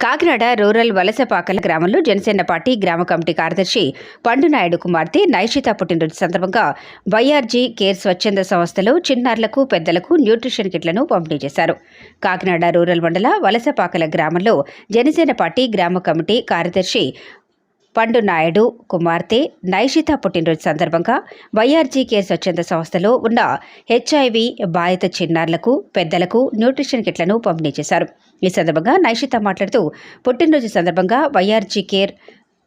Kakinada rural Valasapakala గ్రామంలో Janasena party గ్రామ committee కార్యదర్శి పండునాయుడు కుమార్తె నైషిత పుట్టినరోజు సందర్భంగా వైఆర్జీ కేర్ స్వచ్ఛంద సంస్థలో చిన్నారులకు పెద్దలకు న్యూట్రిషన్ కిట్లను పంపిణీ చేశారు. కాకినాడ రూరల్ మండల వలసపాకల గ్రామంలో జనసేన పార్టీ గ్రామ కమిటీ కార్యదర్శి పండు నాయుడు కుమార్తె నైషిత పుట్టినరోజు సందర్భంగా వైఆర్జీ కేర్ స్వచ్ఛంద సంస్థలో ఉన్న హెచ్ఐవి బాధిత చిన్నారులకు పెద్దలకు న్యూట్రిషన్ కిట్లను పంపిణీ చేశారు. ఈ సందర్భంగా నైషిత మాట్లాడుతూ పుట్టినరోజు సందర్భంగా వైఆర్జీ కేర్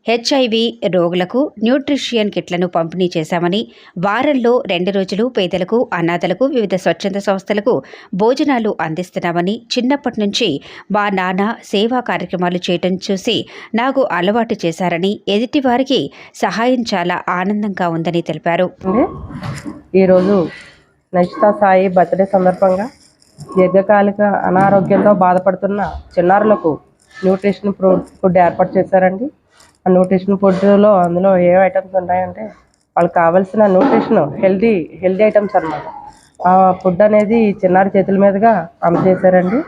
హెచ్ఐవి రోగులకు న్యూట్రిషియన్ కిట్లను పంపిణీ చేశామని వారంలో రెండు రోజులు పేదలకు అనాథలకు వివిధ స్వచ్ఛంద సంస్థలకు భోజనాలు అందిస్తున్నామని చిన్నప్పటి నుంచి మా నాన్న సేవా కార్యక్రమాలు చేయటం చూసి నాకు అలవాటు చేశారని ఎదుటివారికి సహాయం చాలా ఆనందంగా ఉందని తెలిపారు. ఈరోజు నచితా సాయి బర్త్డే సందర్భంగా దీర్ఘకాలిక అనారోగ్యంతో బాధపడుతున్న చిన్నారులకు న్యూట్రిషన్ ఫుడ్ ఏర్పాటు చేశారండి. న్యూట్రిషన్ ఫుడ్లో అందులో ఏ ఐటమ్స్ ఉంటాయంటే వాళ్ళకి కావాల్సిన న్యూట్రిషన్ హెల్దీ హెల్దీ ఐటమ్స్ అన్నమాట. ఆ ఫుడ్ అనేది చిన్నారి చేతుల మీదుగా అందజేశారండి.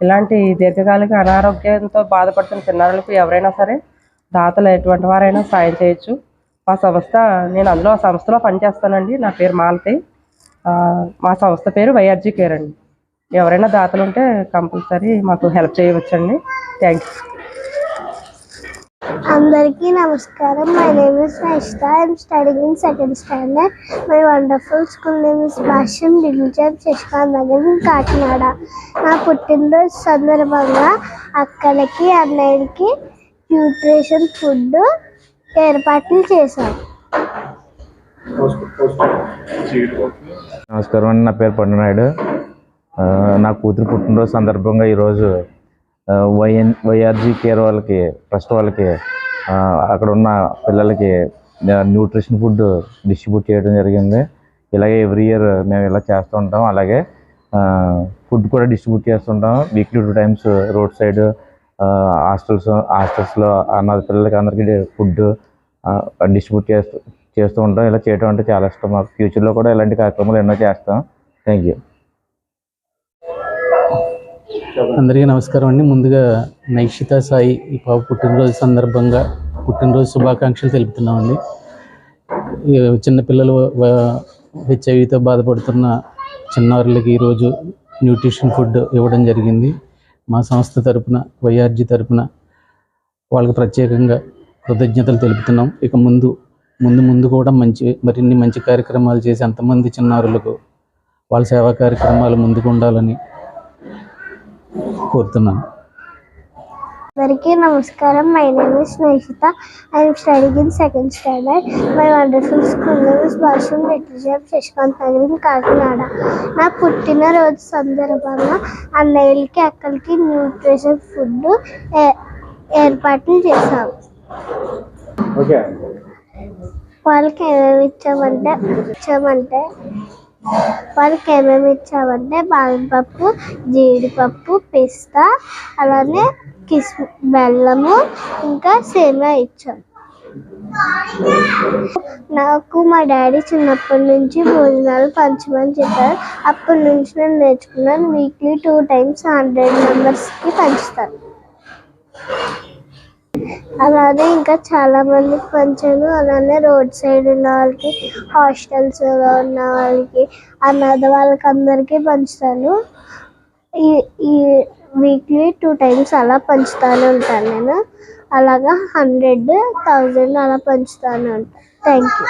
ఇలాంటి దీర్ఘకాలిక అనారోగ్యంతో బాధపడుతున్న చిన్నారులకు ఎవరైనా సరే దాతలు ఎటువంటి వారైనా సాయం చేయొచ్చు. మా సంస్థ నేను అందులో ఆ సంస్థలో పనిచేస్తానండి. నా పేరు మాలతి. మా సంస్థ పేరు వైఆర్జీ కేర్ అండి. ఎవరైనా దాతలు ఉంటే కంపల్సరీ మాకు హెల్ప్ చేయవచ్చండి. థ్యాంక్ యూ అందరికీ నమస్కారం. My name is Naishta I am studying in second standard my wonderful school name is Bhashyam డిలిజర్ Shashikanth Nagar Kakinada నా పుట్టినరోజు సందర్భంగా అక్కలకి అన్నయ్యకి న్యూట్రిషన్ ఫుడ్ ఏర్పాట్లు చేశాం. నమస్కారం అండి. నా పేరు పండునాయుడు. నా కూతురు పుట్టినరోజు సందర్భంగా ఈరోజు వైఎన్ వైఆర్జీ కేర్ వాళ్ళకి ట్రస్ట్ వాళ్ళకి అక్కడ ఉన్న పిల్లలకి న్యూట్రిషన్ ఫుడ్ డిస్ట్రిబ్యూట్ చేయడం జరిగింది. ఇలాగే ఎవ్రీ ఇయర్ మేము ఇలా చేస్తూ ఉంటాం. అలాగే ఫుడ్ కూడా డిస్ట్రిబ్యూట్ చేస్తుంటాం weekly two times road side hostels హాస్టల్స్లో అన్నది పిల్లలకి అందరికీ ఫుడ్ డిస్ట్రిబ్యూట్ చేస్తూ చేస్తూ ఉంటాం. ఇలా చేయడం అంటే చాలా ఇష్టం. మాకు ఫ్యూచర్లో కూడా ఇలాంటి కార్యక్రమాలు ఎన్నో చేస్తాం. థ్యాంక్ యూ అందరికీ నమస్కారం అండి. ముందుగా నైక్షిత సాయి ఈ పాప పుట్టినరోజు సందర్భంగా పుట్టినరోజు శుభాకాంక్షలు తెలుపుతున్నామండి. చిన్నపిల్లలు హెచ్ఐవితో బాధపడుతున్న చిన్నారులకి ఈరోజు న్యూట్రిషన్ ఫుడ్ ఇవ్వడం జరిగింది. మా సంస్థ తరపున వైఆర్జీ తరపున వాళ్ళకి ప్రత్యేకంగా కృతజ్ఞతలు తెలుపుతున్నాం. ఇక ముందు ముందు ముందు కూడా మంచి మరిన్ని మంచి కార్యక్రమాలు చేసి అంతమంది చిన్నారులకు వాళ్ళ సేవా కార్యక్రమాలు ముందుకు ఉండాలని కోరుతున్నాను. అందరికీ నమస్కారం. My name is Naishita I'm studying in second standard my wonderful school name is Bhashyam literature Sasikanth Nagar in Kakinada నా పుట్టినరోజు సందర్భంగా అన్నయ్యలకి అక్కలకి న్యూట్రిషన్ ఫుడ్ ఏర్పాట్లు చేశాం వాళ్ళకి ఏమేమి ఇచ్చామంటే ఇచ్చామంటే వాళ్ళకి ఏమేమి ఇచ్చామంటే బాదంపప్పు జీడిపప్పు పిస్తా అలానే కిస్ బెల్లము ఇంకా సేమియా ఇచ్చాం. నాకు మా డాడీ చిన్నప్పటి నుంచి భోజనాలు పంచమని చెప్పారు. అప్పటి నుంచి నేను నేర్చుకున్నాను. వీక్లీ టూ టైమ్స్ హండ్రెడ్ మెంబర్స్కి పంచుతాను అలానే ఇంకా చాలా మందికి పంచాను అలానే రోడ్ సైడ్ ఉన్న వాళ్ళకి హాస్టల్స్ ఉన్న వాళ్ళకి అనాథ వాళ్ళకి అందరికీ పంచుతాను. ఈ ఈ వీక్లీ టూ టైమ్స్ అలా పంచుతానే ఉంటాను నేను. అలాగా హండ్రెడ్ థౌజండ్ అలా పంచుతాను. ఉంటాను థ్యాంక్ యూ.